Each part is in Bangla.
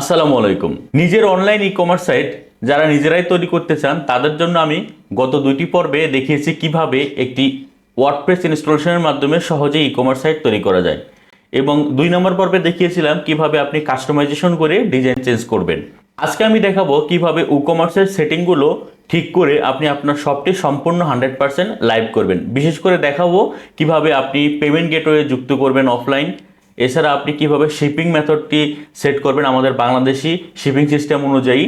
আসসালামু আলাইকুম। নিজের অনলাইন ই কমার্স সাইট যারা নিজেরাই তৈরি করতে চান, তাদের জন্য আমি গত দুইটি পর্বে দেখিয়েছি কীভাবে একটি ওয়ার্ডপ্রেস ইনস্টলেশনের মাধ্যমে সহজে ই কমার্স সাইট তৈরি করা যায় এবং দুই নম্বর পর্বে দেখিয়েছিলাম কীভাবে আপনি কাস্টমাইজেশন করে ডিজাইন চেঞ্জ করবেন। আজকে আমি দেখাবো কীভাবে ই কমার্সের সেটিংগুলো ঠিক করে আপনি আপনার শপটি সম্পূর্ণ হান্ড্রেড পার্সেন্ট লাইভ করবেন। বিশেষ করে দেখাবো কীভাবে আপনি পেমেন্ট গেটওয়ে যুক্ত করবেন অফলাইন এছাড়া আপনি কীভাবে শিপিং মেথডটি সেট করবেন আমাদের বাংলাদেশি শিপিং সিস্টেম অনুযায়ী।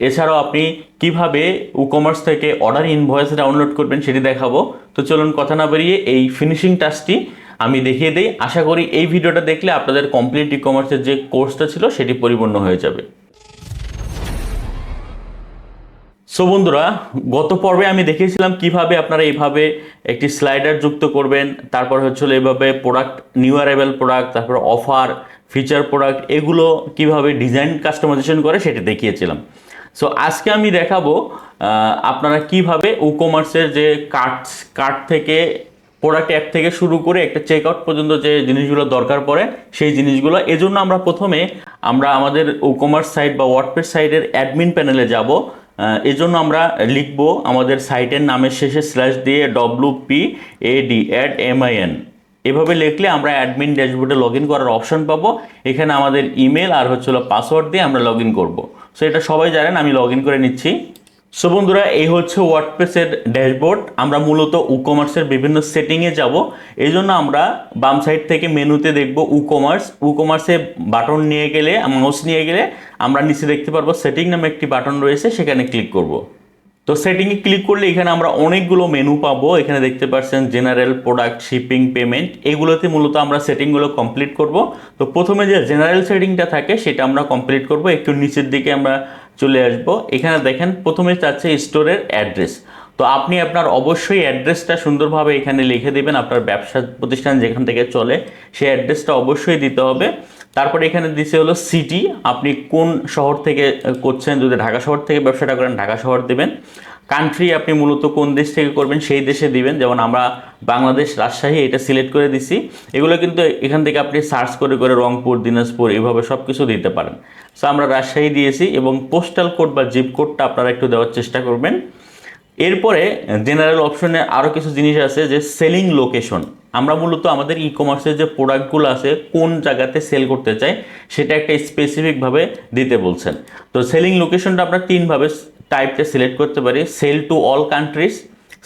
এছাড়াও আপনি কীভাবে ই কমার্স থেকে অর্ডার ইনভয়েস ডাউনলোড করবেন সেটি দেখাবো। তো চলুন কথা না বেরিয়ে এই ফিনিশিং টাস্কটি আমি দেখিয়ে দিই। আশা করি এই ভিডিওটা দেখলে আপনাদের কমপ্লিট ই কমার্সের যে কোর্সটা ছিল সেটি পরিপূর্ণ হয়ে যাবে। সো বন্ধুরা, গত পর্বে আমি দেখিয়েছিলাম কীভাবে আপনারা এইভাবে একটি স্লাইডার যুক্ত করবেন, তারপর হচ্ছিল এইভাবে প্রোডাক্ট নিউ অ্যারাইভেল প্রোডাক্ট তারপর অফার ফিচার প্রোডাক্ট এগুলো কীভাবে ডিজাইন কাস্টমাইজেশন করে সেটা দেখিয়েছিলাম। সো আজকে আমি দেখাবো আপনারা কীভাবে কমার্সের যে কার্ট কার্ট থেকে প্রোডাক্ট অ্যাপ থেকে শুরু করে একটা চেক আউট পর্যন্ত যে জিনিসগুলো দরকার পড়ে, সেই জিনিসগুলো। এজন্য আমরা প্রথমে আমরা আমাদের কমার্স সাইট বা ওয়ার্ডপ্রেস সাইটের অ্যাডমিন প্যানেলে যাব। এই জন্য আমরা লিখব আমাদের সাইটের নামের শেষে স্ল্যাশ দিয়ে W P A D ad M I N এভাবে লিখলে আমরা অ্যাডমিন ড্যাশবোর্ডে লগ করার অপশন পাবো। এখানে আমাদের ইমেল আর হচ্ছিল পাসওয়ার্ড দিয়ে আমরা লগ ইন করব। সো এটা সবাই জানেন, আমি লগ করে নিচ্ছি। সো বন্ধুরা, এই হচ্ছে ওয়ার্ডপ্রেসের ড্যাশবোর্ড আমরা মূলত ই কমার্সের বিভিন্ন সেটিংয়ে যাব। এই জন্য আমরা বাম সাইড থেকে মেনুতে দেখব ই কমার্স ই কমার্সে বাটন নিয়ে গেলে মাউস নিয়ে গেলে আমরা নিচে দেখতে পারব সেটিং নামে একটি বাটন রয়েছে, সেখানে ক্লিক করব। তো সেটিংয়ে ক্লিক করলে এখানে আমরা অনেকগুলো মেনু পাবো। এখানে দেখতে পাচ্ছেন জেনারেল প্রোডাক্ট শিপিং পেমেন্ট এগুলোতে মূলত আমরা সেটিংগুলো কমপ্লিট করব। তো প্রথমে যে জেনারেল সেটিংটা থাকে, সেটা আমরা কমপ্লিট করব। একটু নিচের দিকে আমরা চলে আসব। এখানে দেখেন, প্রথমে চাচ্ছে স্টোরের অ্যাড্রেস। তো আপনি আপনার অবশ্যই অ্যাড্রেসটা সুন্দরভাবে এখানে লিখে দেবেন, আপনার ব্যবসা প্রতিষ্ঠান যেখান থেকে চলে, সেই অ্যাড্রেসটা অবশ্যই দিতে হবে। তারপরে এখানে দিছে হলো সিটি। আপনি কোন শহর থেকে করছেন, যদি ঢাকা শহর থেকে ব্যবসাটা করেন, ঢাকা শহর দেবেন। কান্ট্রি আপনি মূলত কোন দেশ থেকে করবেন সেই দেশে দিবেন। যেমন আমরা বাংলাদেশ, রাজশাহী, এটা সিলেক্ট করে দিছি। এগুলো কিন্তু এখান থেকে আপনি সার্চ করে করে রংপুর, দিনাজপুর এভাবে সব কিছু দিতে পারেন। সো আমরা রাজশাহী দিয়েছি এবং পোস্টাল কোড বা জিপ কোডটা আপনারা একটু দেওয়ার চেষ্টা করবেন। এরপরে জেনারেল অপশনে আরও কিছু জিনিস আছে যে সেলিং লোকেশন আমরা মূলত আমাদের ই কমার্সের যে প্রোডাক্টগুলো আছে, কোন জায়গাতে সেল করতে চাই, সেটা একটা স্পেসিফিকভাবে দিতে বলছেন। তো সেলিং লোকেশনটা আমরা তিনভাবে টাইপটা সিলেক্ট করতে পারি। Sell to all countries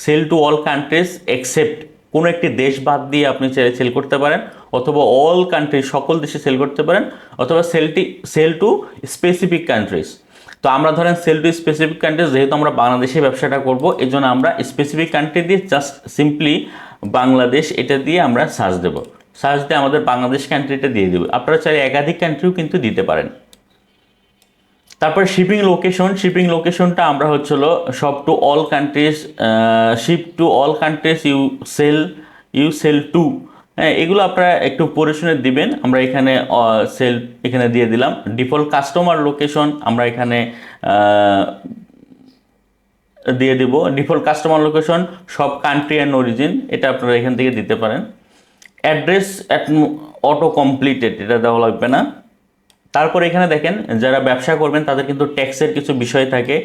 sell to all countries except কোনো একটি দেশ বাদ দিয়ে আপনি চাইলে সেল করতে পারেন, অথবা অল কান্ট্রি সকল দেশে সেল করতে পারেন, অথবা সেলটি সেল টু স্পেসিফিক কান্ট্রিজ তো আমরা ধরেন সেল টু স্পেসিফিক কান্ট্রিজ যেহেতু আমরা বাংলাদেশে ব্যবসাটা করব এই জন্য আমরা স্পেসিফিক কান্ট্রি দিয়ে জাস্ট সিম্পলি বাংলাদেশ এটা দিয়ে আমরা সার্চ দেব। সার্চ দিয়ে আমাদের বাংলাদেশ কান্ট্রিটা দিয়ে দেবো। আপনারা চাইলে একাধিক কান্ট্রিও কিন্তু দিতে পারেন। তারপর শিপিং লোকেশন শিপিং লোকেশনটা আমরা হচ্ছিল সব to all countries ship to all countries you sell you sell to হ্যাঁ এগুলো আপনারা একটু পড়ে শুনে দিবেন। আমরা এখানে সেল এখানে দিয়ে দিলাম। ডিফল্ট কাস্টমার লোকেশন আমরা এখানে দিয়ে দিব। ডিফল্ট কাস্টমার লোকেশন সব কান্ট্রি অ্যান্ড অরিজিন এটা আপনারা এখান থেকে দিতে পারেন। অ্যাড্রেস অটো কমপ্লিটেড এটা দেওয়া লাগবে না। তারপর এখানে দেখেন, যারা ব্যবসা করবেন, তাদের কিন্তু ট্যাক্সের কিছু বিষয় থাকে।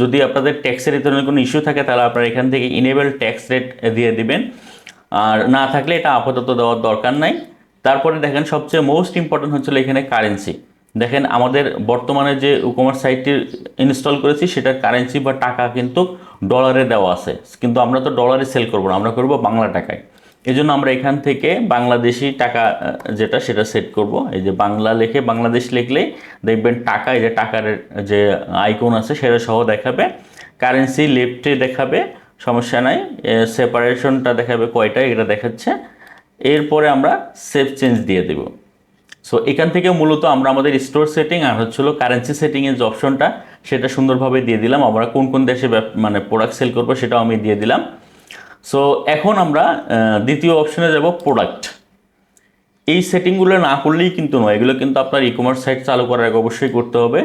যদি আপনাদের ট্যাক্সের ধরনের কোনো ইস্যু থাকে, তাহলে আপনারা এখান থেকে ইনেবল ট্যাক্স রেট দিয়ে দিবেন। আর না থাকলে এটা আপাতত দেওয়ার দরকার নাই। তারপরে দেখেন, সবচেয়ে মোস্ট ইম্পর্টেন্ট হচ্ছিল এখানে কারেন্সি দেখেন, আমাদের বর্তমানে যে কমার্স সাইটটি ইনস্টল করেছি, সেটার কারেন্সি বা টাকা কিন্তু ডলারে দেওয়া আছে। কিন্তু আমরা তো ডলারে সেল করব না, আমরা করব বাংলা টাকায়। এই জন্য আমরা এখান থেকে বাংলাদেশি টাকা যেটা, সেটা সেট করব। এই যে বাংলা লেখে, বাংলাদেশ লিখলেই দেখবেন টাকা, এই যে টাকার, যে আইকন আছে, সেটা সহ দেখাবে। কারেন্সি লেফটে দেখাবে, সমস্যা নাই। সেপারেশনটা দেখাবে কয়টা এটা দেখাচ্ছে। এরপরে আমরা সেফ চেঞ্জ দিয়ে দেব। সো এখান থেকে মূলত আমরা আমাদের স্টোর সেটিং আর হচ্ছিল কারেন্সি সেটিংয়ের যে অপশনটা সেটা সুন্দরভাবে দিয়ে দিলাম। আমরা কোন কোন দেশে মানে প্রোডাক্ট সেল করব সেটাও আমি দিয়ে দিলাম। সো এখন আমরা দ্বিতীয় অপশনে যাব প্রোডাক্ট এই সেটিংগুলো না করলেই কিন্তু নয়। এগুলো কিন্তু আপনার ই কমার্স সাইট চালু করার আগে অবশ্যই করতে হবে।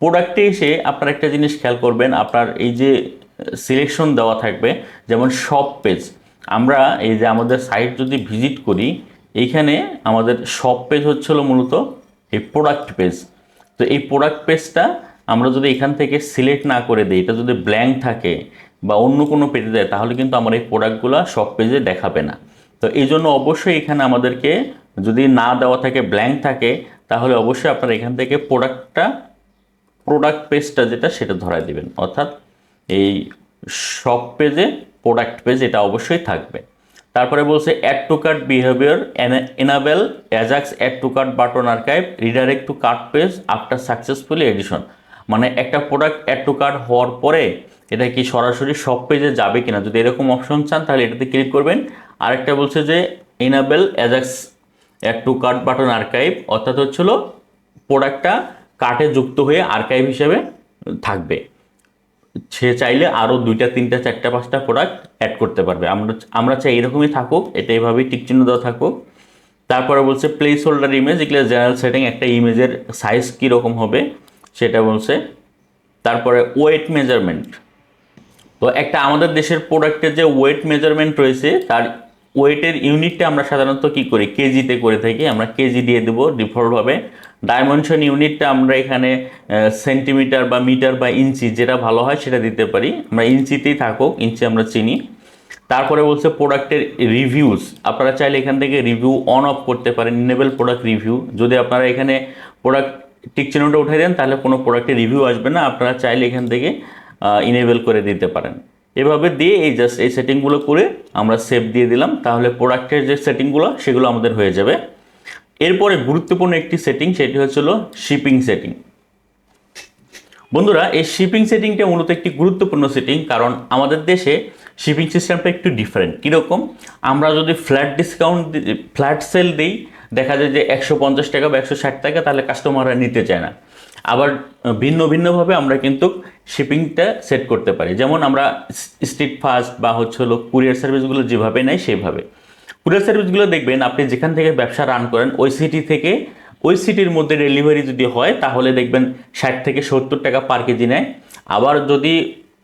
প্রোডাক্টে এসে আপনার একটা জিনিস খেয়াল করবেন, আপনার এই যে সিলেকশন দেওয়া থাকবে, যেমন শপ পেজ আমরা এই যে আমাদের সাইট যদি ভিজিট করি এইখানে আমাদের শপ পেজ হচ্ছিল মূলত এই প্রোডাক্ট পেজ তো এই প্রোডাক্ট পেজটা আমরা যদি এখান থেকে সিলেক্ট না করে দিই, এটা যদি ব্ল্যাঙ্ক থাকে বা অন্য কোনো পেজে দেয়, তাহলে কিন্তু আমার এই প্রোডাক্টগুলো সব পেজে দেখাবে না। তো এই জন্য অবশ্যই এখানে আমাদেরকে যদি না দেওয়া থাকে ব্ল্যাঙ্ক থাকে, তাহলে অবশ্যই আপনারা এখান থেকে প্রোডাক্টটা প্রোডাক্ট পেজটা যেটা, সেটা ধরায় দিবেন। অর্থাৎ এই সব পেজে প্রোডাক্ট পেজ এটা অবশ্যই থাকবে। তারপরে বলছে add to cart behaviour enable AJAX add to cart button archive redirect to cart page after successfully addition মানে একটা প্রোডাক্ট অ্যাড টু কার্ট হওয়ার পরে এটা কি সরাসরি সব পেজে যাবে কিনা? যদি এরকম অপশন চান, তাহলে এটাতে ক্লিক করবেন। আরেকটা বলছে যে enable AJAX add to cart button archive অর্থাৎ হচ্ছিল প্রোডাক্টটা কার্টে যুক্ত হয়ে আর্কাইভ হিসেবে থাকবে। সে চাইলে আরও দুইটা, তিনটা, চারটা, পাঁচটা প্রোডাক্ট অ্যাড করতে পারবে। আমরা আমরা চাই এরকমই থাকুক, এটা এভাবেই টিকচিহ্ন দেওয়া থাকুক। তারপরে বলছে প্লেস হোল্ডার ইমেজ এগুলো জেনারেল সেটিং একটা ইমেজের সাইজ কীরকম হবে সেটা বলছে। তারপরে ওয়েট মেজারমেন্ট তো একটা আমাদের দেশের প্রোডাক্টের যে ওয়েট মেজারমেন্ট রয়েছে, তার ওয়েটের ইউনিটটা আমরা সাধারণত কি করি? কেজিতে করে থাকি। আমরা কেজি দিয়ে দেবো ডিফল্টভাবে। ডাইমেনশন ইউনিটটা আমরা এখানে সেন্টিমিটার বা মিটার বা ইঞ্চি যেটা ভালো হয় সেটা দিতে পারি। আমরা ইঞ্চিতেই থাকুক, ইঞ্চি আমরা চিনি। তারপরে বলছে প্রোডাক্টের রিভিউস আপনারা চাইলে এখান থেকে রিভিউ অন অফ করতে পারেন, ইনেবল প্রোডাক্ট রিভিউ। যদি আপনারা এখানে প্রোডাক্ট টিক চিহ্নটা উঠে দেন, তাহলে কোনো প্রোডাক্টের রিভিউ আসবে না। আপনারা চাইলে এখান থেকে ইনেবল করে দিতে পারেন। এভাবে দিয়ে এই জাস্ট এই সেটিংগুলো করে আমরা সেভ দিয়ে দিলাম, তাহলে প্রোডাক্টের যে সেটিংগুলো সেগুলো আমাদের হয়ে যাবে। এরপরে গুরুত্বপূর্ণ একটি সেটিং সেটি হচ্ছিল শিপিং সেটিং বন্ধুরা, এই শিপিং সেটিংটা মূলত একটি গুরুত্বপূর্ণ সেটিং কারণ আমাদের দেশে শিপিং সিস্টেমটা একটু ডিফারেন্ট কীরকম? আমরা যদি ফ্ল্যাট ডিসকাউন্ট ফ্ল্যাট সেল দিই, দেখা যায় যে একশো পঞ্চাশ টাকা বা একশো ষাট টাকা, তাহলে কাস্টমাররা নিতে চায় না। আবার ভিন্ন ভিন্নভাবে আমরা কিন্তু শিপিংটা সেট করতে পারি। যেমন আমরা স্ট্রিট ফাস্ট বা হচ্ছে হলো কুরিয়ার সার্ভিসগুলো যেভাবে নেয় সেভাবে। কুরিয়ার সার্ভিসগুলো দেখবেন, আপনি যেখান থেকে ব্যবসা রান করেন, ওই সিটি থেকে, ওই সিটির মধ্যে ডেলিভারি যদি হয়, তাহলে দেখবেন ষাট থেকে সত্তর টাকা পার কেজি নেয়। আবার যদি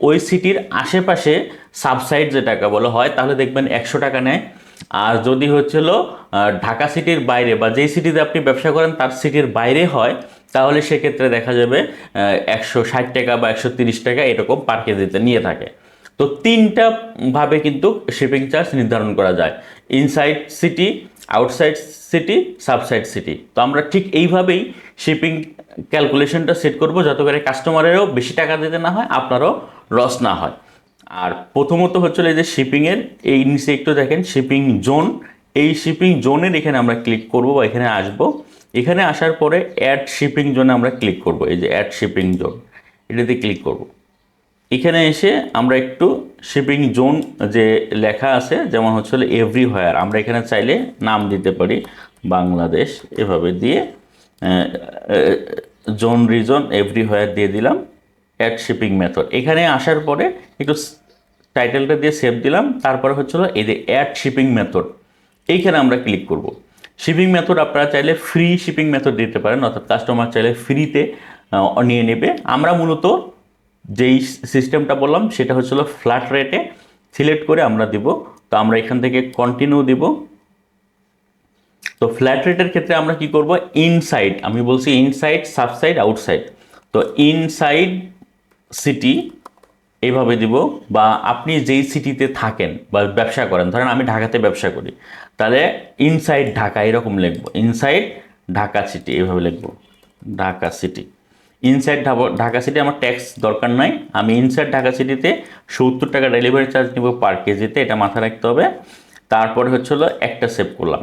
ওই সিটির আশেপাশে সাবসাইড যে টাকা বলা হয়, তাহলে দেখবেন একশো টাকা নেয়। আর যদি হচ্ছিল ঢাকা সিটির বাইরে বা যেই সিটিতে আপনি ব্যবসা করেন, তার সিটির বাইরে হয় তাহলে সেক্ষেত্রে দেখা যাবে একশো ষাট টাকা বা একশো তিরিশ টাকা এরকম পার কেজিতে নিয়ে থাকে। তো তিনটা ভাবে কিন্তু শিপিং চার্জ নির্ধারণ করা যায়। Inside city outside city subside city তো আমরা ঠিক এইভাবেই শিপিং ক্যালকুলেশনটা সেট করব যাতে করে কাস্টমারেরও বেশি টাকা দিতে না হয়, আপনারও লস না হয়। আর প্রথমত হচ্ছিল এই যে শিপিংয়ের এই নিচে একটু দেখেন শিপিং জোন এই শিপিং জোনের এখানে আমরা ক্লিক করব বা এখানে আসব। এখানে আসার পরে অ্যাড শিপিং জোনে আমরা ক্লিক করব, এই যে অ্যাড শিপিং জোন এটাতে ক্লিক করব। এখানে এসে আমরা একটু শিপিং জোন যে লেখা আছে, যেমন হচ্ছে এভরি হোয়ার আমরা এখানে চাইলে নাম দিতে পারি, বাংলাদেশ, এভাবে দিয়ে জোন রিজন এভরি হোয়ার দিয়ে দিলাম অ্যাড শিপিং মেথড এখানে আসার পরে একটু টাইটেলটা দিয়ে সেভ দিলাম, তারপরে হচ্ছিল এই যে অ্যাড শিপিং মেথড এইখানে আমরা ক্লিক করব। শিপিং মেথড আপনারা চাইলে ফ্রি শিপিং মেথড দিতে পারেন, অর্থাৎ কাস্টমার চাইলে ফ্রিতে নিয়ে নেবে। আমরা মূলত যেই সিস্টেমটা বললাম, সেটা হচ্ছিল ফ্ল্যাট রেটে সিলেক্ট করে আমরা দিব। তো আমরা এখান থেকে কন্টিনিউ দিব। তো ফ্ল্যাট রেটের ক্ষেত্রে আমরা কি করব? ইনসাইড আমি বলছি ইনসাইড সাবসাইড আউটসাইড তো ইনসাইড সিটি এইভাবে দিব, বা আপনি যেই সিটিতে থাকেন বা ব্যবসা করেন, ধরেন আমি ঢাকাতে ব্যবসা করি। তাহলে ইনসাইড ঢাকা, এরকম লিখব। ইনসাইড ঢাকা সিটি এইভাবে লিখব। Dhaka city inside Dhaka city আমার ট্যাক্স দরকার নাই। আমি ইনসাইড ঢাকা সিটিতে সত্তর টাকা ডেলিভারি চার্জ নিব পার কেজিতে, এটা মাথায় রাখতে হবে। তারপরে হচ্ছে হলো একটা সেভ করলাম।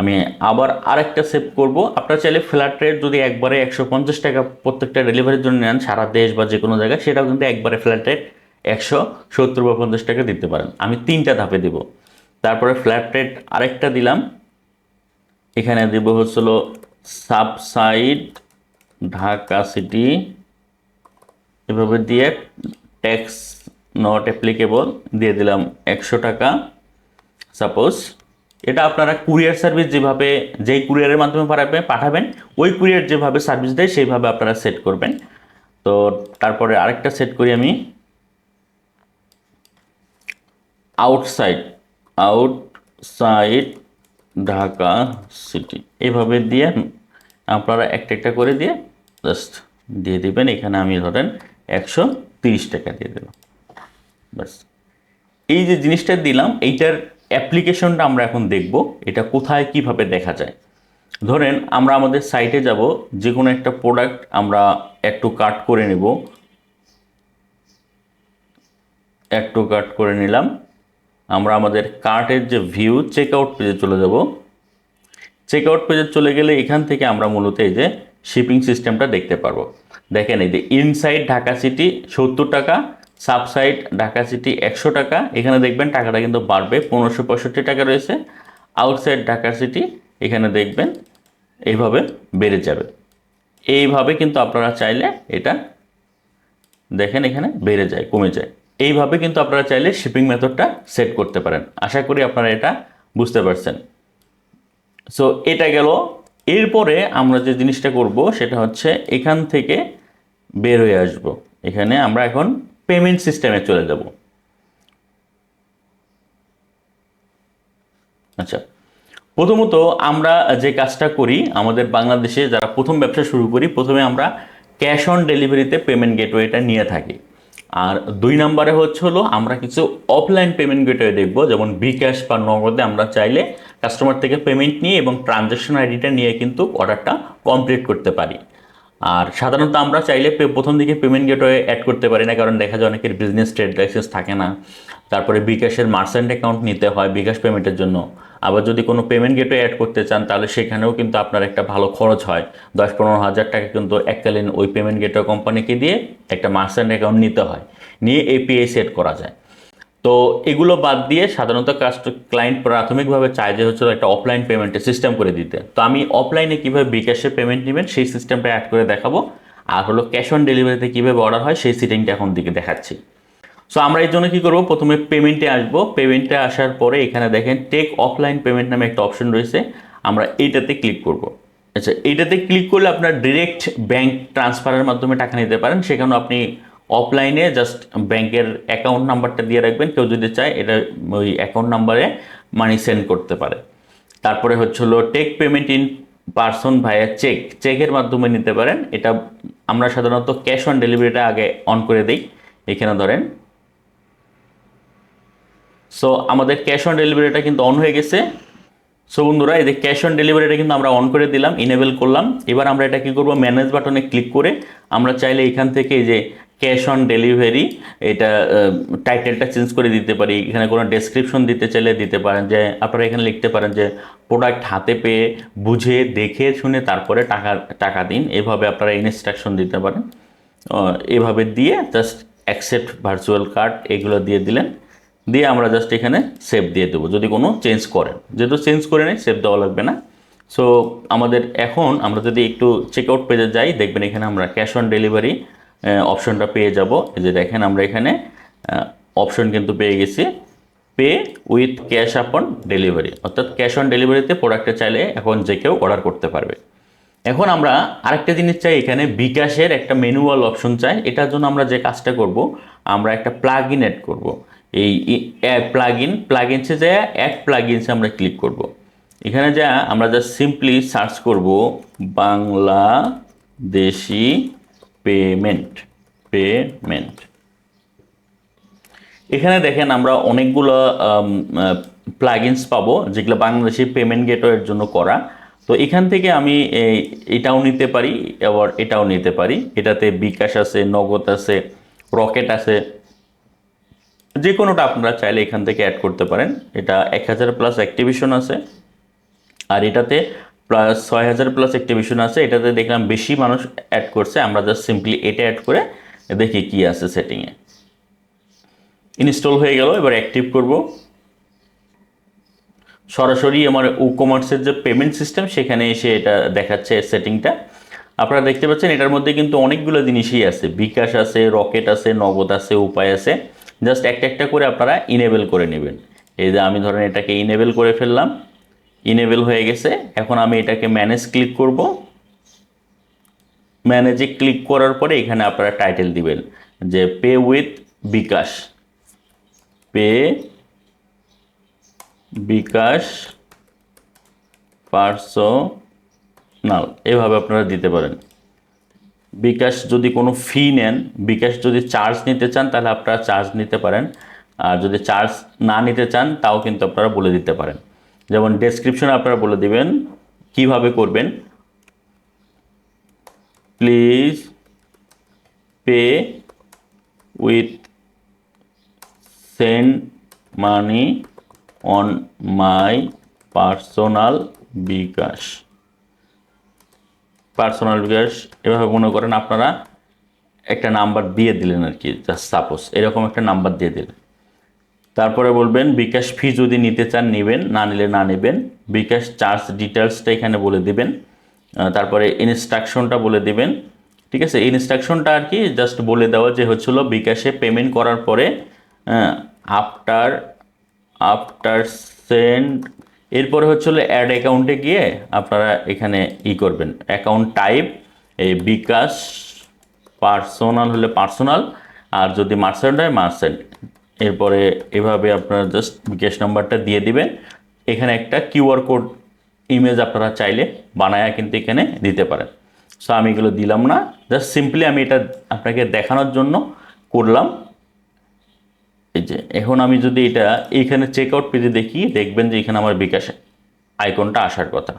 আমি আবার আরেকটা সেভ করব। আপনার চাইলে ফ্ল্যাট রেট যদি একবারে একশো পঞ্চাশ টাকা প্রত্যেকটা ডেলিভারির জন্য নেন, সারা দেশ বা যে কোনো জায়গায়, সেটাও কিন্তু একবারে ফ্ল্যাট রেট একশো সত্তর বা পঞ্চাশ টাকা দিতে পারেন। আমি তিনটা ধাপে দিব। তারপরে ফ্ল্যাট রেট আরেকটা দিলাম। এখানে দিব হচ্ছিল সাবসাইড ঢাকা সিটি এভাবে দিয়ে ট্যাক্স নট অ্যাপ্লিকেবল দিয়ে দিলাম একশো টাকা। সাপোজ এটা আপনারা কুরিয়ার সার্ভিস যেভাবে, যেই কুরিয়ারের মাধ্যমে পাঠাবেন পাঠাবেন, ওই কুরিয়ার যেভাবে সার্ভিস দেয়, সেইভাবে আপনারা সেট করবেন। তো তারপরে আরেকটা সেট করি আমি। Outside outside Dhaka city. এভাবে দিয়ে আপনারা একটা একটা করে দিয়ে জাস্ট দিয়ে দিবেন। এখানে আমি ধরেন একশো তিরিশ টাকা দিয়ে দিলাম। ব্যাস। এই যে জিনিসটা দিলাম, এইটার অ্যাপ্লিকেশনটা আমরা এখন দেখব, এটা কোথায় কীভাবে দেখা যায়। ধরেন আমরা আমাদের সাইটে যাব যে কোনো একটা প্রোডাক্ট আমরা একটু কাট করে নেব। একটু কাট করে নিলাম। আমরা আমাদের কার্টের যে ভিউ চেক আউট পেজে চলে যাব। চেক আউট পেজে চলে গেলে এখান থেকে আমরা মূলত এই যে শিপিং সিস্টেমটা দেখতে পারব। দেখেন এই যে ইনসাইড ঢাকা সিটি সত্তর টাকা সাবসাইড ঢাকা সিটি একশো টাকা। এখানে দেখবেন টাকাটা কিন্তু বাড়বে, পনেরোশো পঁয়ষট্টি টাকা রয়েছে। আউটসাইড ঢাকা সিটি এখানে দেখবেন এইভাবে বেড়ে যাবে। এইভাবে কিন্তু আপনারা চাইলে এটা দেখেন এখানে বেড়ে যায়, কমে যায়। এইভাবে কিন্তু আপনারা চাইলে শিপিং মেথডটা সেট করতে পারেন। আশা করি আপনারা এটা বুঝতে পারছেন। সো এটা গেল। এরপরে আমরা যে জিনিসটা করব, সেটা হচ্ছে এখান থেকে বের হয়ে আসব। এখানে আমরা এখন পেমেন্ট সিস্টেমে চলে যাব। আচ্ছা প্রথমত আমরা যে কাজটা করি, আমাদের বাংলাদেশে যারা প্রথম ব্যবসা শুরু করি, প্রথমে আমরা ক্যাশ অন ডেলিভারিতে পেমেন্ট গেটওয়েটা নিয়ে থাকি। আর দুই নম্বরে হচ্ছে হলো আমরা কিছু অফলাইন পেমেন্ট গেটওয়ে দেখব, যেমন বি ক্যাশ বা নগদে আমরা চাইলে কাস্টমার থেকে পেমেন্ট নিয়ে এবং ট্রানজ্যাকশন আইডিটা নিয়ে কিন্তু অর্ডারটা কমপ্লিট করতে পারি। আর সাধারণত আমরা চাইলে প্রথম দিকে পেমেন্ট গেটওয়ে অ্যাড করতে পারি না, কারণ দেখা যায় অনেকের বিজনেস ট্রেড লাইসেন্স থাকে না। তারপরে বিকাশের মার্চেন্ট অ্যাকাউন্ট নিতে হয় বিকাশ পেমেন্টের জন্য। আবার যদি কোনো পেমেন্ট গেটওয়ে অ্যাড করতে চান, তাহলে সেখানেও কিন্তু আপনার একটা ভালো খরচ হয়। দশ পনেরো হাজার টাকা কিন্তু এককালীন ওই পেমেন্ট গেটওয়ে কোম্পানিকে দিয়ে একটা মার্চেন্ট অ্যাকাউন্ট নিতে হয়। নিয়ে এপিআই সেট করা যায়। তো এগুলো বাদ দিয়ে সাধারণত কাস্ট ক্লায়েন্ট প্রাথমিকভাবে চায় যে হচ্ছে একটা অফলাইন পেমেন্টের সিস্টেম করে দিতে। তো আমি অফলাইনে কীভাবে বিকাশে পেমেন্ট নেবেন সেই সিস্টেমটা অ্যাড করে দেখাবো। আর হলো ক্যাশ অন ডেলিভারিতে কীভাবে অর্ডার হয় সেই সিটিংটা এখন দিকে দেখাচ্ছি। সো আমরা এই জন্য কী করব? প্রথমে পেমেন্টে আসব। পেমেন্টে আসার পরে এখানে দেখেন টেক অফলাইন পেমেন্ট নামে একটা অপশন রয়েছে। আমরা এইটাতে ক্লিক করব। আচ্ছা এইটাতে ক্লিক করলে আপনার ডিরেক্ট ব্যাংক ট্রান্সফারের মাধ্যমে টাকা নিতে পারেন। সেখানেও আপনি অফলাইনে জাস্ট ব্যাংকের অ্যাকাউন্ট নাম্বারটা দিয়ে রাখবেন। কেউ যদি চায়, এটা ওই অ্যাকাউন্ট নাম্বারে মানি সেন্ড করতে পারে। তারপরে হচ্ছে হলো take payment in person via cheque চেকের মাধ্যমে নিতে পারেন। এটা আমরা সাধারণত ক্যাশ অন ডেলিভারিটা আগে অন করে দিই। এখানে ধরেন। সো আমাদের ক্যাশ অন ডেলিভারিটা কিন্তু অন হয়ে গেছে। সো বন্ধুরা, এই যে ক্যাশ অন ডেলিভারিটা কিন্তু আমরা অন করে দিলাম ইনেবল করলাম। এবার আমরা এটা কী করব? ম্যানেজ বাটনে ক্লিক করে আমরা চাইলে এখান থেকে যে ক্যাশ অন ডেলিভারি, এটা টাইটেলটা চেঞ্জ করে দিতে পারি। এখানে কোনো ডেসক্রিপশন দিতে চাইলে দিতে পারেন যে, আপনারা এখানে লিখতে পারেন যে, প্রোডাক্ট হাতে পেয়ে, বুঝে, দেখে, শুনে, তারপরে টাকা টাকা দিন। এভাবে আপনারা ইনস্ট্রাকশন দিতে পারেন। এভাবে দিয়ে জাস্ট অ্যাকসেপ্ট ভার্চুয়াল কার্ড, এগুলো দিয়ে দিলেন। দিয়ে আমরা জাস্ট এখানে সেভ দিয়ে দেবো, যদি কোনো চেঞ্জ করেন। যেহেতু চেঞ্জ করে নেই, সেভ দেওয়া লাগবে না। সো, আমাদের এখন আমরা যদি একটু চেক আউট পেজে যাই, দেখবেন এখানে আমরা ক্যাশ অন ডেলিভারি অপশনটা পেয়ে যাব। এই যে দেখেন আমরা এখানে অপশন কিন্তু পেয়ে গেছি। Pay with cash upon delivery অর্থাৎ ক্যাশ অন ডেলিভারিতে প্রোডাক্টটা চাইলে এখন যে কেউ অর্ডার করতে পারবে। এখন আমরা আরেকটা জিনিস চাই, এখানে বিকাশের একটা ম্যানুয়াল অপশন চাই। এটার জন্য আমরা যে কাজটা করব, আমরা একটা প্লাগ ইন অ্যাড করব। এই প্লাগ ইন প্লাগ ইনসে যে অ্যাড প্লাগ ইনসে আমরা ক্লিক করব। এখানে যা আমরা জাস্ট সিম্পলি সার্চ করব, বাংলাদেশি পেমেন্ট পেমেন্ট। এখানে দেখেন আমরা অনেকগুলো প্লাগইনস পাবো, যেগুলো বাংলাদেশি পেমেন্ট গেটওয়ের জন্য করা। তো এখান থেকে আমি এটাও নিতে পারি, আবার এটাও নিতে পারি। এটাতে বিকাশ আছে, নগদ আছে, রকেট আছে। যে কোনোটা আপনারা চাইলে এখান থেকে অ্যাড করতে পারেন। এটা এক হাজার প্লাস অ্যাক্টিভেশন আছে। আর এটাতে প্লাস ছয় হাজার প্লাস অ্যাক্টিভেশন আছে, এটাতে দেখলাম বেশি মানুষ অ্যাড করছে, আমরা জাস্ট সিম্পলি এটা অ্যাড করে দেখি কি আছে সেটিংয়ে ইনস্টল হয়ে গেল, এবার অ্যাক্টিভ করব। সরাসরি আমার ই কমার্সের যে পেমেন্ট সিস্টেম সেখানে এসে এটা দেখাচ্ছে সেটিংটা আপনারা দেখতে পাচ্ছেন, এটার মধ্যে কিন্তু অনেকগুলো জিনিসই আছে। বিকাশ আছে, রকেট আছে, নগদ আছে, উপায় আছে। জাস্ট একটা একটা করে আপনারা ইনেবল করে নেবেন। এই যে আমি ধরেন এটাকে ইনেবল করে ফেললাম। ইনেবল হয়ে গেছে। এখন আমি এটাকে ম্যানেজ ক্লিক করব। ম্যানেজে ক্লিক করার পরে এখানে আপনারা টাইটেল দিবেন, যে pay with bKash. Pay bKash personal এভাবে আপনারা দিতে পারেন। বিকাশ যদি কোনো ফি নেন, বিকাশ যদি চার্জ নিতে চান, তাহলে আপনারা চার্জ নিতে পারেন। আর যদি চার্জ না নিতে চান, তাও কিন্তু আপনারা বলে দিতে পারেন। যেমন ডেসক্রিপশনে আপনারা বলে দিবেন, কীভাবে করবেন। Please pay with send money on my personal bKash. Personal bKash, এভাবে মনে করেন আপনারা একটা নাম্বার দিয়ে দিলেন আর কি জাস্ট সাপোজ এরকম একটা নাম্বার দিয়ে দিলেন। তারপরে বলবেন, বিকাশ ফি যদি নিতে চান নেবেন, না নিলে না নেবেন। বিকাশ চার্জ ডিটেলসটা এখানে বলে দিবেন। তারপরে ইনস্ট্রাকশনটা বলে দিবেন। ঠিক আছে? ইনস্ট্রাকশনটা আর কি জাস্ট বলে দেওয়া যে হচ্ছিল, বিকাশে পেমেন্ট করার পরে আফটার আফটার সেন্ড এরপরে হচ্ছিল অ্যাড অ্যাকাউন্টে গিয়ে আপনারা এখানে ই করবেন। অ্যাকাউন্ট টাইপ এই বিকাশ পার্সোনাল হলে পার্সোনাল আর যদি মার্সেন্ট হয় মার্সেন্ট এরপরে এভাবে আপনারা জাস্ট বিকাশ নাম্বারটা দিয়ে দিবেন। এখানে একটা কিউআর কোড ইমেজ আপনারা চাইলে বানায়া কিন্তু এখানে দিতে পারেন। সো আমি এগুলো দিলাম না। জাস্ট সিম্পলি আমি এটা আপনাকে দেখানোর জন্য করলাম। এই যে, এখন আমি যদি এটা এইখানে চেক আউট পেজে দেখি, দেখবেন যে এখানে আমার বিকাশ আইকনটা আসার কথা।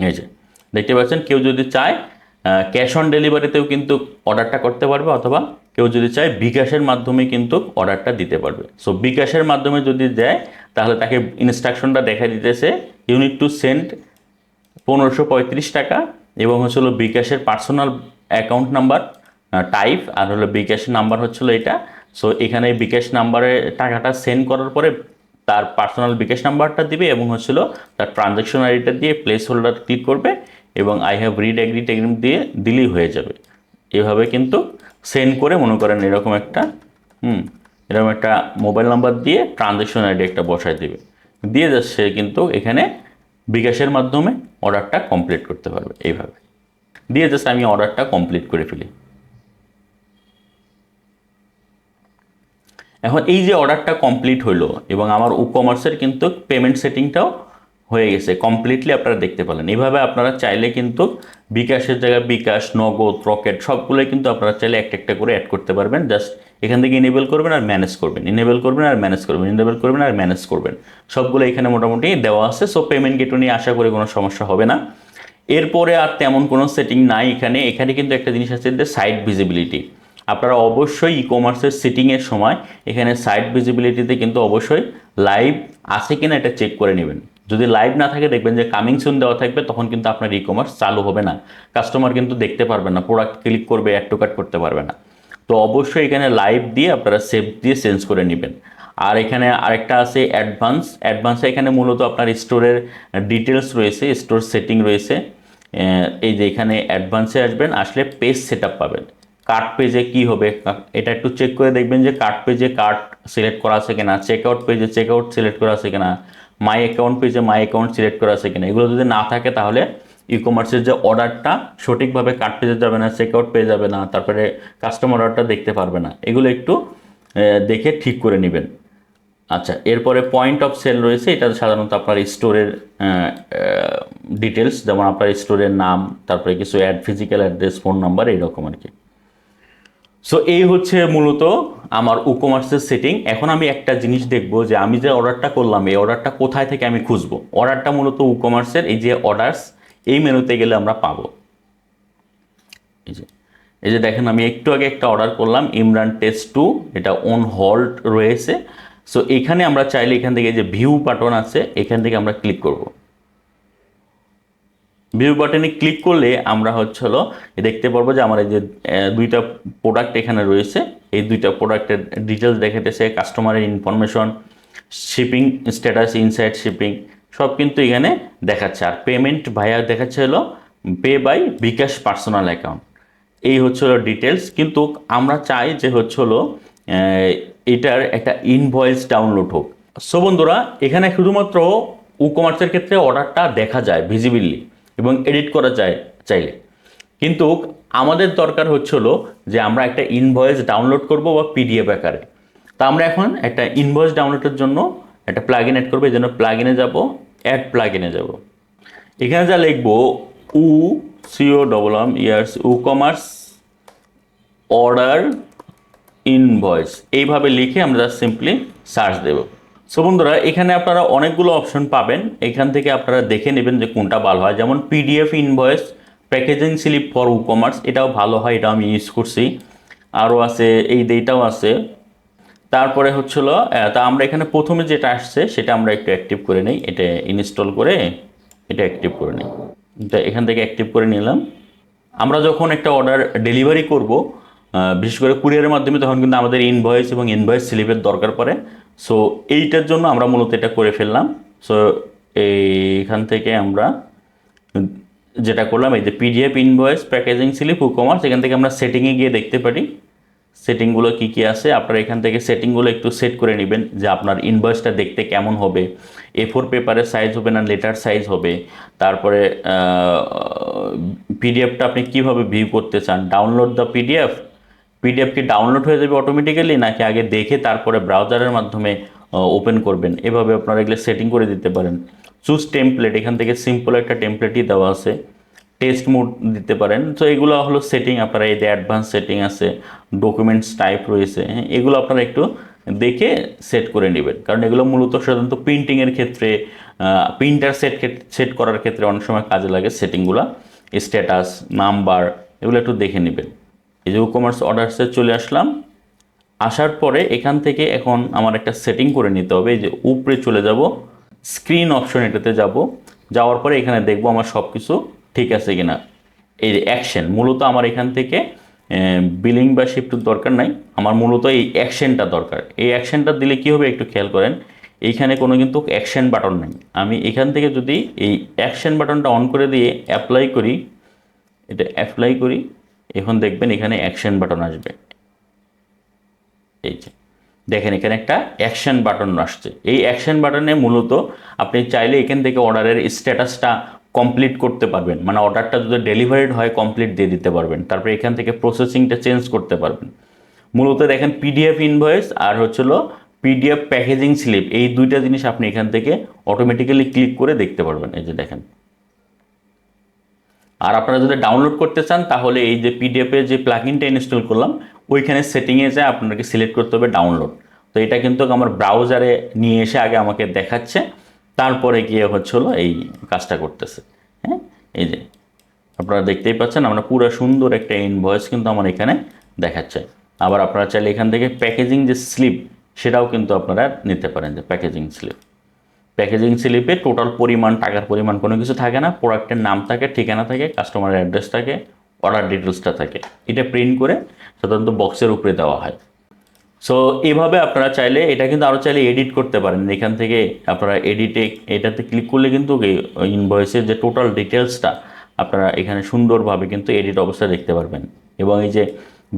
এই যে, দেখতে পাচ্ছেন? কেউ যদি চায় ক্যাশ অন ডেলিভারিতেও কিন্তু অর্ডারটা করতে পারবে অথবা কেউ যদি চায় বিকাশের মাধ্যমে কিন্তু অর্ডারটা দিতে পারবে। সো বিকাশের মাধ্যমে যদি দেয়, তাহলে তাকে ইনস্ট্রাকশনটা দেখা দিতেছে ইউনিট টু সেন্ড পনেরোশো পঁয়ত্রিশ টাকা এবং হচ্ছিল বিকাশের পার্সোনাল অ্যাকাউন্ট নাম্বার টাইপ আর হলো বিকাশের নাম্বার হচ্ছিল এটা। সো এখানে বিকাশ নাম্বারে টাকাটা সেন্ড করার পরে তার পার্সোনাল বিকাশ নাম্বারটা দিবে এবং হচ্ছিল তার ট্রানজ্যাকশন আইডিটা দিয়ে প্লেস হোল্ডার ক্লিক করবে এবং I have read agreed agreement দিয়ে দিলেই হয়ে যাবে। এভাবে কিন্তু সেন্ড করে মনে করেন এরকম একটা, হুম, এরকম একটা মোবাইল নাম্বার দিয়ে ট্রানজ্যাকশন আইডি একটা বসায় দেবে। দিয়ে যাচ্ছে কিন্তু এখানে বিকাশের মাধ্যমে অর্ডারটা কমপ্লিট করতে পারবে এইভাবে। দিয়ে জাস্ট আমি অর্ডারটা কমপ্লিট করে ফেলি। এখন এই যে অর্ডারটা কমপ্লিট হলো এবং আমার ই কমার্সের কিন্তু পেমেন্ট সেটিংটাও হয়ে গেছে কমপ্লিটলি আপনারা দেখতে পেলেন এইভাবে আপনারা চাইলে কিন্তু বিকাশের জায়গায় বিকাশ, নগদ, রকেট, সবগুলোই কিন্তু আপনারা চাইলে একটা একটা করে অ্যাড করতে পারবেন। জাস্ট এখান থেকে ইনেবল করবেন আর ম্যানেজ করবেন। ইনেবল করবেন আর ম্যানেজ করবেন। ইনেবল করবেন আর ম্যানেজ করবেন। সবগুলো এখানে মোটামুটি দেওয়া আছে সো পেমেন্ট গেটও নিয়ে আশা করি কোনো সমস্যা হবে না। এরপরে আর তেমন কোনো সেটিং নাই এখানে। এখানে কিন্তু একটা জিনিস আছে যে সাইট ভিজিবিলিটি আপনারা অবশ্যই ই কমার্সের সিটিংয়ের সময় এখানে সাইট ভিজিবিলিটিতে কিন্তু অবশ্যই লাইভ আছে কিনা এটা চেক করে নেবেন। যদি লাইভ না থাকে, দেখবেন যে কামিং সুন দেওয়া থাকবে, তখন কিন্তু আপনার ই কমার্স চালু হবে না। কাস্টমার কিন্তু দেখতে পারবে না প্রোডাক্ট ক্লিক করবে অ্যাড টু কাট করতে পারবে না। তো অবশ্যই এখানে লাইভ দিয়ে আপনারা সেভ দিয়ে চেঞ্জ করে নেবেন। আর এখানে আরেকটা আছে অ্যাডভান্স অ্যাডভান্সে এখানে মূলত আপনার স্টোরের ডিটেলস রয়েছে স্টোর সেটিং রয়েছে। এই যে এখানে অ্যাডভান্সে আসবেন, আসলে পেজ সেট পাবেন। কার্ট পেজে কি হবে? এটা একটু চেক করে দেখবেন যে কার্ট পেজে কার্ট সিলেক্ট করা আছে কিনা চেক আউট পেজে চেক আউট সিলেক্ট করা আছে কিনা। মাই অ্যাকাউন্ট পেজে মাই অ্যাকাউন্ট সিলেক্ট করা আছে কিনা। এগুলো যদি না থাকে তাহলে ই কমার্সের যে অর্ডারটা সঠিকভাবে কার্ট পেজে যাবে না চেক আউট পেয়ে যাবে না, তারপরে কাস্টমার অর্ডারটা দেখতে পারবে না। এগুলো একটু দেখে ঠিক করে নেবেন। আচ্ছা এরপরে পয়েন্ট অফ সেল রয়েছে, এটা সাধারণত আপনার স্টোরের ডিটেলস যেমন আপনার স্টোরের নাম, তারপরে কিছু add physical address phone number এইরকম আর কি। সো এই হচ্ছে মূলত আমার ই কমার্সের সেটিং এখন আমি একটা জিনিস দেখব যে আমি যে অর্ডারটা করলাম, এই অর্ডারটা কোথায় থেকে আমি খুঁজবো? অর্ডারটা মূলত ই কমার্সের এই যে অর্ডার্স এই মেনুতে গেলে আমরা পাবো। এই যে এই যে দেখেন, আমি একটু আগে একটা অর্ডার করলাম ইমরান টেস্ট টু এটা অন হল্ট রয়েছে। সো এখানে আমরা চাইলে এখান থেকে যে ভিউ বাটন আছে, এখান থেকে আমরা ক্লিক করব। ভিউ বাটনে ক্লিক করলে আমরা হচ্ছে হলো দেখতে পারব যে আমার এই যে দুইটা প্রোডাক্ট এখানে রয়েছে। এই দুইটা প্রোডাক্টের ডিটেলস দেখাতেছে কাস্টমারের information shipping status inside shipping সব কিন্তু এখানে দেখাচ্ছে। আর পেমেন্ট ভাইয়া দেখাচ্ছে হলো pay by bKash personal account এই হচ্ছে হলো ডিটেলস কিন্তু আমরা চাই যে হচ্ছে হলো এটার একটা ইনভয়েস ডাউনলোড হোক। সো বন্ধুরা, এখানে শুধুমাত্র ই কমার্সের ক্ষেত্রে অর্ডারটা দেখা যায় ভিজিবিলি এবং এডিট করা যায় চাইলে। কিন্তু আমাদের দরকার হচ্ছে হলো যে আমরা একটা ইনভয়েস ডাউনলোড করব বা পিডিএফ আকারে। তা আমরা এখন একটা ইনভয়েস ডাউনলোডের জন্য একটা প্লাগ ইন অ্যাড করব, এই জন্য প্লাগ ইনে যাব অ্যাড প্লাগ ইনে যাব। এখানে যা লিখব, উ CO double M years WooCommerce order invoice এইভাবে লিখে আমরা সিম্পলি সার্চ দেব। সো বন্ধুরা, এখানে আপনারা অনেকগুলো অপশন পাবেন। এখান থেকে আপনারা দেখে নেবেন যে কোনটা ভালো হয়। যেমন PDF invoice packaging slip for e commerce এটাও ভালো হয়, এটা আমি ইউজ করছি। আরও আছে, এই এইটাও আছে। তারপরে হচ্ছিল তা আমরা এখানে প্রথমে যেটা আসছে, সেটা আমরা একটু অ্যাক্টিভ করে নিই। এটা ইনস্টল করে এটা অ্যাক্টিভ করে নিই। এটা এখান থেকে অ্যাক্টিভ করে নিলাম। আমরা যখন একটা অর্ডার ডেলিভারি করব বিশেষ করে কুরিয়ারের মাধ্যমে, তখন কিন্তু আমাদের ইনভয়েস এবং ইনভয়েস স্লিপের দরকার পড়ে। সো এইটার জন্য আমরা মূলত এটা করে ফেললাম। সো এইখান থেকে আমরা যেটা করলাম, এই যে PDF invoice packaging slip e commerce এখান থেকে আমরা সেটিংয়ে গিয়ে দেখতে পারি। সেটিংগুলো কি কি আছে? আপনারা এখান থেকে সেটিংগুলো একটু সেট করে নেবেন যে আপনার ইনভয়েসটা দেখতে কেমন হবে। এ ফোর পেপারের সাইজ হবে না লেটার সাইজ হবে। তারপরে পিডিএফটা আপনি কীভাবে ভিউ করতে চান? ডাউনলোড দ্য পিডিএফ পিডিএফ কি ডাউনলোড হয়ে যাবে অটোমেটিক্যালি নাকি আগে দেখে তারপরে ব্রাউজারের মাধ্যমে ওপেন করবেন? এভাবে আপনারা এগুলো সেটিং করে দিতে পারেন। চুজ টেমপ্লেট এখান থেকে সিম্পল একটা টেমপ্লেটই দেওয়া আছে। টেস্ট মোড দিতে পারেন। তো এগুলো হলো সেটিং আপনারা এই যে অ্যাডভান্স সেটিং আছে ডকুমেন্টস টাইপ রয়েছে হ্যাঁ এগুলো আপনারা একটু দেখে সেট করে নেবেন। কারণ এগুলো মূলত সাধারণত প্রিন্টিংয়ের ক্ষেত্রে প্রিন্টার সেট সেট করার ক্ষেত্রে অনেক সময় কাজে লাগে সেটিংগুলো স্ট্যাটাস নাম্বার এগুলো একটু দেখে নেবেন। এই যে কমার্স অর্ডারসে চলে আসলাম। আসার পরে এখান থেকে এখন আমার একটা সেটিং করে নিতে হবে। এই যে উপরে চলে যাব স্ক্রিন অপশন এটাতে যাব। যাওয়ার পরে এখানে দেখব আমার সব কিছু ঠিক আছে কিনা। এই যে অ্যাকশন মূলত আমার এখান থেকে বিলিং বা শিফটের দরকার নাই। আমার মূলত এই অ্যাকশনটা দরকার। এই অ্যাকশনটা দিলে কি হবে একটু খেয়াল করেন, এইখানে কোনো কিন্তু অ্যাকশন বাটন নেই। আমি এখান থেকে যদি এই অ্যাকশন বাটনটা অন করে দিয়ে অ্যাপ্লাই করি, এটা অ্যাপ্লাই করি এখন দেখবেন এখানে অ্যাকশন বাটন আসবে। এই যে, দেখেন এখানে একটা অ্যাকশন বাটন আসছে। এই অ্যাকশন বাটনে মূলত আপনি চাইলে এখান থেকে অর্ডারের স্ট্যাটাসটা কমপ্লিট করতে পারবেন। মানে অর্ডারটা যদি ডেলিভারিড হয় কমপ্লিট দিয়ে দিতে পারবেন। তারপরে এখান থেকে প্রসেসিংটা চেঞ্জ করতে পারবেন। মূলত দেখেন পিডিএফ ইনভয়েস আর হচ্ছিল পিডিএফ প্যাকেজিং স্লিপ এই দুইটা জিনিস আপনি এখান থেকে অটোমেটিক্যালি ক্লিক করে দেখতে পারবেন। এই যে দেখেন। আর আপনারা যদি ডাউনলোড করতে চান, তাহলে এই যে পিডিএফে যে প্লাগইনটা ইনস্টল করলাম, ওইখানে সেটিংয়ে যায় আপনাকে সিলেক্ট করতে হবে ডাউনলোড তো এটা কিন্তু আমার ব্রাউজারে নিয়ে এসে আগে আমাকে দেখাচ্ছে, তারপরে গিয়ে হচ্ছে হলো এই কাজটা করতেছে। হ্যাঁ এই যে আপনারা দেখতেই পাচ্ছেন, আমরা পুরো সুন্দর একটা ইনভয়েস কিন্তু আমার এখানে দেখাচ্ছে। আবার আপনারা চাইলে এখান থেকে প্যাকেজিং যে স্লিপ সেটাও কিন্তু আপনারা নিতে পারেন যে প্যাকেজিং স্লিপ প্যাকেজিং স্লিপে টোটাল পরিমাণ, টাকার পরিমাণ কোনো কিছু থাকে না প্রোডাক্টের নাম থাকে, ঠিকানা থাকে কাস্টমারের অ্যাড্রেস থাকে অর্ডার ডিটেলসটা থাকে। এটা প্রিন্ট করে সাধারণত বক্সের উপরে দেওয়া হয়। সো এইভাবে আপনারা চাইলে, এটা কিন্তু আরও চাইলে এডিট করতে পারেন। এখান থেকে আপনারা এডিটে এটাতে ক্লিক করলে কিন্তু ইনভয়েসের যে টোটাল ডিটেলসটা আপনারা এখানে সুন্দরভাবে কিন্তু এডিট অবস্থায় দেখতে পারবেন। এবং এই যে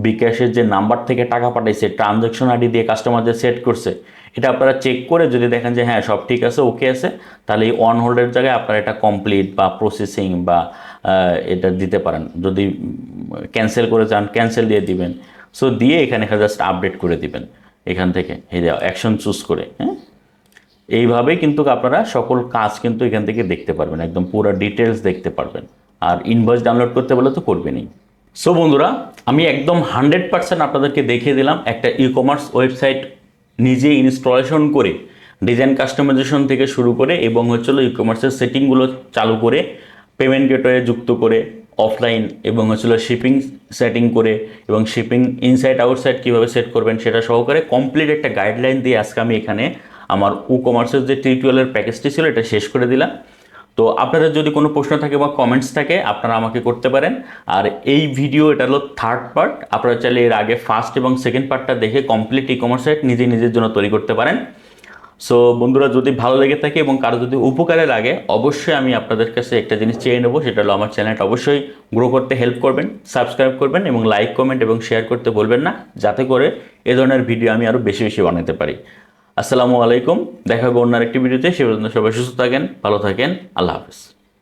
বিকাশের যে নাম্বার থেকে টাকা পাঠাইছে ট্রানজ্যাকশন আইডি দিয়ে কাস্টমার যে সেট করছে এটা আপনারা চেক করে যদি দেখেন যে হ্যাঁ সব ঠিক আছে ওকে আছে, তাহলে এই অন হোল্ডের জায়গায় আপনারা এটা কমপ্লিট বা প্রসেসিং বা এটা দিতে পারেন। যদি ক্যান্সেল করে চান ক্যান্সেল দিয়ে দিবেন। সো দিয়ে এখানে জাস্ট আপডেট করে দিবেন এখান থেকে। এই অ্যাকশন চুজ করে হ্যাঁ? এইভাবে কিন্তু আপনারা সকল কাজ কিন্তু এখান থেকে দেখতে পারবেন, একদম পুরো ডিটেলস দেখতে পারবেন। আর ইনভয়েস ডাউনলোড করতে বলে তো করবেনই সো বন্ধুরা, আমি একদম হান্ড্রেড পার্সেন্ট আপনাদেরকে দেখিয়ে দিলাম একটা ই কমার্স ওয়েবসাইট নিজে ইনস্টলেশন করে ডিজাইন কাস্টমাইজেশন থেকে শুরু করে এবং হচ্ছিল ই কমার্সের সেটিংগুলো চালু করে পেমেন্ট গেটওয়ে যুক্ত করে অফলাইন এবং হচ্ছিল শিপিং সেটিং করে এবং শিপিং ইনসাইড আউটসাইড কীভাবে সেট করবেন সেটা সহকারে কমপ্লিট একটা গাইডলাইন দিয়ে আজকে আমি এখানে আমার উ কমার্সের যে টিউটোরিয়ালের প্যাকেজটি ছিল, এটা শেষ করে দিলাম। তো আপনাদের যদি কোনো প্রশ্ন থাকে বা কমেন্টস থাকে, আপনারা আমাকে করতে পারেন। আর এই ভিডিও এটা হলো থার্ড পার্ট আপনারা চাইলে এর আগে ফার্স্ট এবং সেকেন্ড পার্টটা দেখে কমপ্লিট ই কমার্স সাইট নিজে নিজের জন্য তৈরি করতে পারেন। সো বন্ধুরা, যদি ভালো লেগে থাকে এবং কারও যদি উপকারে লাগে, অবশ্যই আমি আপনাদের কাছে একটা জিনিস চেয়ে নেব, সেটা হলো আমার চ্যানেলটা অবশ্যই গ্রো করতে হেল্প করবেন সাবস্ক্রাইব করবেন এবং লাইক কমেন্ট এবং শেয়ার করতে বলবেন না, যাতে করে এ ধরনের ভিডিও আমি আরও বেশি বেশি বানাতে পারি। আসসালামু আলাইকুম। দেখা হবে অন্য একটি ভিডিওতে। সে পর্যন্ত সবাই সুস্থ থাকেন, ভালো থাকেন। আল্লাহ হাফিজ।